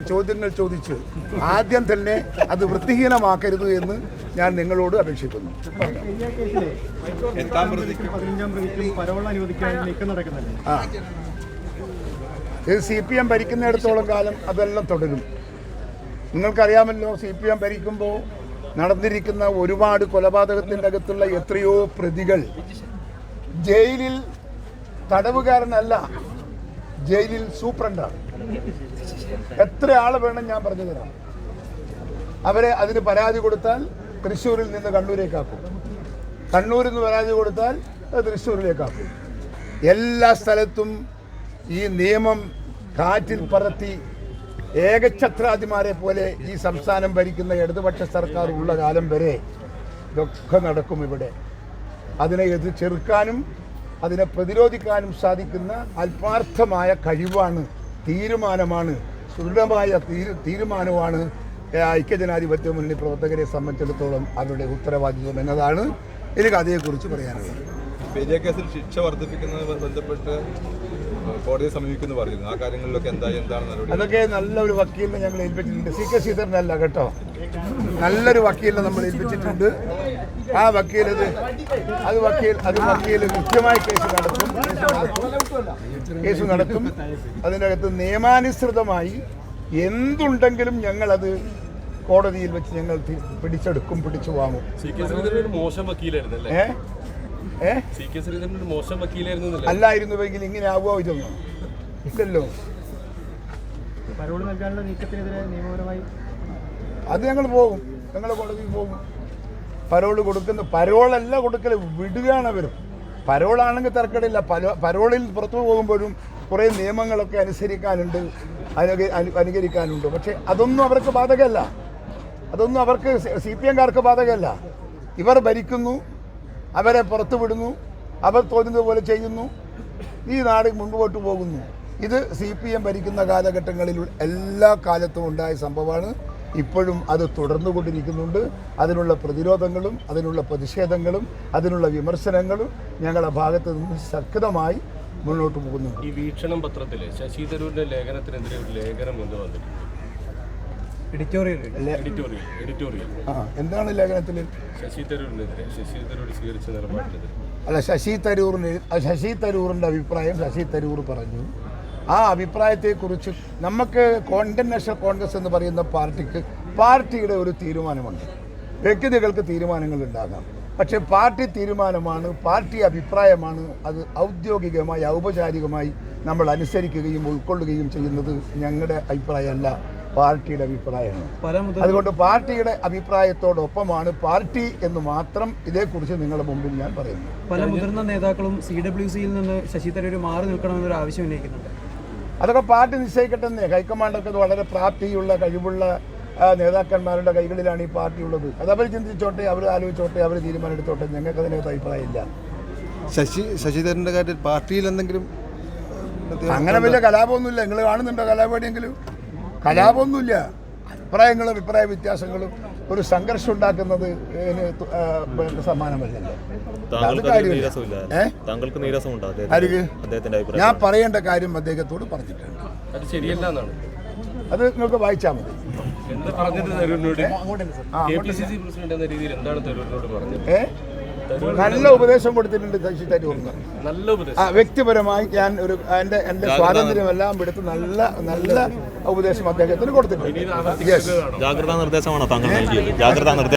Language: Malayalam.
ചോദ്യങ്ങൾ ചോദിച്ച് ആദ്യം തന്നെ അത് വൃത്തിഹീനമാക്കരുത് എന്ന് ഞാൻ നിങ്ങളോട് അപേക്ഷിക്കുന്നു. ഇത് സി പി എം ഭരിക്കുന്നിടത്തോളം കാലം അതെല്ലാം തുടരും. നിങ്ങൾക്കറിയാമല്ലോ സി പി എം ഭരിക്കുമ്പോൾ നടന്നിരിക്കുന്ന ഒരുപാട് കൊലപാതകത്തിന്റെ അകത്തുള്ള എത്രയോ പ്രതികൾ ജയിലിൽ തടവുകാരനല്ല ജയിലിൽ സൂപ്രണ്ടാണ്. എത്ര ആൾ വേണം ഞാൻ പറഞ്ഞു തരാം. അവരെ അതിന് പരാതി കൊടുത്താൽ തൃശ്ശൂരിൽ നിന്ന് കണ്ണൂരേക്കാക്കും. കണ്ണൂരിൽ നിന്ന് പരാതി കൊടുത്താൽ തൃശ്ശൂരിലേക്കാക്കും. എല്ലാ സ്ഥലത്തും ഈ നിയമം കാറ്റിൽ പറത്തി ഏകഛത്രാധിമാരെ പോലെ ഈ സംസ്ഥാനം ഭരിക്കുന്ന ഇടതുപക്ഷ സർക്കാർ ഉള്ള കാലം വരെ ഇതൊക്കെ നടക്കും ഇവിടെ. അതിനെ എതിർ ചെറുക്കാനും അതിനെ പ്രതിരോധിക്കാനും സാധിക്കുന്ന അല്പാർത്ഥമായ കഴിവാണ് തീരുമാനമാണ് സുദൃഢമായ തീരു തീരുമാനമാണ് ഐക്യജനാധിപത്യ മുന്നണി പ്രവർത്തകരെ സംബന്ധിച്ചിടത്തോളം അവരുടെ ഉത്തരവാദിത്വം എന്നതാണ്. എനിക്ക് അതേക്കുറിച്ച് പറയാനുള്ളത്. പെരിയ കേസിൽ ശിക്ഷ വർദ്ധിപ്പിക്കുന്നതുമായി ബന്ധപ്പെട്ട് കോടതിയെ സമീപിക്കുന്നു പറഞ്ഞിരുന്നു. ആ കാര്യങ്ങളിലൊക്കെ എന്താ എന്താണ് നടപടി? അതൊക്കെ നല്ലൊരു വക്കീലിനെ ഞങ്ങൾ ഏൽപ്പിച്ചിട്ടുണ്ട്. സി കെ ശ്രീധരനല്ല കേട്ടോ. നല്ലൊരു വക്കീലിനെ നമ്മൾ ഏൽപ്പിച്ചിട്ടുണ്ട്. ആ വക്കീൽ അത് അത് വക്കീൽ അത് വക്കീൽ കൃത്യമായി കേസ് നടത്തും. കേസ് നടത്തും. അതിനകത്ത് നിയമാനുസൃതമായി എന്തുണ്ടെങ്കിലും ഞങ്ങളത് കോടതിയിൽ വെച്ച് ഞങ്ങൾ പിടിച്ചെടുക്കും പിടിച്ചു വാങ്ങും. മോശം വക്കീലായിരുന്നു അല്ലായിരുന്നുവെങ്കിൽ ഇങ്ങനെ ആവുമോ ഇതൊന്നും? ഇല്ലല്ലോ. പരോൾ അത് ഞങ്ങൾ പോകും. ഞങ്ങൾ കോടതി പോകും. പരോൾ കൊടുക്കുന്ന പരോളല്ല കൊടുക്കൽ വിടുകയാണ് അവർ പരോളാണെങ്കിൽ തിരക്കടില്ല പരോ പരോളിൽ പുറത്തു പോകുമ്പോഴും കുറേ നിയമങ്ങളൊക്കെ അനുസരിക്കാനുണ്ട് അനുക അനു- അനുകരിക്കാനുണ്ട്. പക്ഷേ അതൊന്നും അവർക്ക് ബാധകമല്ല. അതൊന്നും അവർക്ക് സി പി എംകാർക്ക് ബാധകമല്ല. ഇവർ ഭരിക്കുന്നു. അവരെ പുറത്തു വിടുന്നു. അവർ തോന്നുന്നത് പോലെ ചെയ്യുന്നു. ഈ നാട് മുൻപോട്ട് പോകുന്നു. ഇത് സി പി എം ഭരിക്കുന്ന കാലഘട്ടങ്ങളിൽ എല്ലാ കാലത്തും ഉണ്ടായ സംഭവമാണ്. ഇപ്പോഴും അത് തുടർന്നുകൊണ്ടിരിക്കുന്നുണ്ട്. അതിനുള്ള പ്രതിരോധങ്ങളും അതിനുള്ള പ്രതിഷേധങ്ങളും അതിനുള്ള വിമർശനങ്ങളും ഞങ്ങളുടെ ഭാഗത്ത് നിന്ന് ശക്തമായി മുന്നോട്ട് പോകുന്നുണ്ട്. ഈ വീക്ഷണം പത്രത്തിൽ ശശി തരൂരിന്റെ ലേഖനത്തിനെതിരെ ഒരു ലേഖനം കൊണ്ട് വന്നിട്ടുണ്ട്. എഡിറ്റോറിയൽ എഡിറ്റോറിയൽ എഡിറ്റോറിയൽ ആ എന്താണ് ലേഖനത്തിൽ ശശി തരൂരിനെതിരെ ശശി തരൂർ സ്വീകരിച്ച നിലപാടിനെതിരെ. അല്ല ശശി തരൂറിന് ശശി തരൂറിന്റെ അഭിപ്രായം ശശി തരൂർ പറഞ്ഞു. ആ അഭിപ്രായത്തെക്കുറിച്ച് നമുക്ക് കോൺഗ്രസ് നാഷണൽ കോൺഗ്രസ് എന്ന് പറയുന്ന പാർട്ടിക്ക് പാർട്ടിയുടെ ഒരു തീരുമാനമുണ്ട്. വ്യക്തികൾക്ക് തീരുമാനങ്ങൾ ഉണ്ടാകാം. പക്ഷേ പാർട്ടി തീരുമാനമാണ് പാർട്ടി അഭിപ്രായമാണ് അത് ഔദ്യോഗികമായി ഔപചാരികമായി നമ്മൾ അനുസരിക്കുകയും ഉൾക്കൊള്ളുകയും ചെയ്യുന്നത് ഞങ്ങളുടെ അഭിപ്രായമല്ല. പാർട്ടിയുടെ അഭിപ്രായമാണ്. അതുകൊണ്ട് പാർട്ടിയുടെ അഭിപ്രായത്തോടൊപ്പമാണ് പാർട്ടി എന്ന് മാത്രം ഇതേക്കുറിച്ച് നിങ്ങളുടെ മുമ്പിൽ ഞാൻ പറയുന്നു പല മുതിർന്ന നേതാക്കളും സി ഡബ്ല്യു സിയിൽ നിന്ന് ശശി തരൂർ മാറി നിൽക്കണമെന്നൊരു ആവശ്യം ഉന്നയിക്കുന്നുണ്ട്. അതൊക്കെ പാർട്ടി നിശ്ചയിക്കട്ടെ ഹൈക്കമാൻഡൊക്കെ വളരെ പ്രാപ്തിയുള്ള കഴിവുള്ള നേതാക്കന്മാരുടെ കൈകളിലാണ് ഈ പാർട്ടി ഉള്ളത്. അത് അവർ ചിന്തിച്ചോട്ടെ അവർ ആലോചിച്ചോട്ടെ അവർ തീരുമാനമെടുത്തോട്ടെ ഞങ്ങൾക്ക് അതിനകത്ത് അഭിപ്രായമില്ല. ശശി ശശിധരന്റെ കാര്യത്തിൽ പാർട്ടിയിൽ എന്തെങ്കിലും അങ്ങനെ വലിയ കലാപമൊന്നുമില്ല. നിങ്ങൾ കാണുന്നുണ്ടോ കലാപടിയെങ്കിലും? കലാപമൊന്നുമില്ല. അഭിപ്രായങ്ങളും അഭിപ്രായ വ്യത്യാസങ്ങളും ഒരു സംഘർഷം ഉണ്ടാക്കുന്നത് താങ്കൾക്ക് നീരസമുണ്ടോ ഞാൻ പറയേണ്ട കാര്യം അദ്ദേഹത്തോട് പറഞ്ഞിട്ടുണ്ട്. അത് ശരിയല്ല എന്നാണ്. അത് നിങ്ങൾക്ക് വായിച്ചാൽ മതി. എന്ത് പറഞ്ഞത് തരൂരിനോട്? ആ, K P C C president എന്ന രീതിയിൽ എന്താണ് തരൂരിനോട് പറഞ്ഞത്? നല്ല ഉപദേശം കൊടുത്തിട്ടുണ്ട് ശശി തരൂറിന്. നല്ല ഉപദേശം. വ്യക്തിപരമായി ഞാൻ ഒരു എന്റെ എന്റെ സ്വാതന്ത്ര്യമെല്ലാം എടുത്ത് നല്ല നല്ല ഉപദേശം അദ്ദേഹത്തിന് കൊടുത്തിട്ടുണ്ട്. ജാഗ്രതാ നിർദ്ദേശമാണോ താങ്കൾ നൽകിയത്? ജാഗ്രതാ നിർദ്ദേശം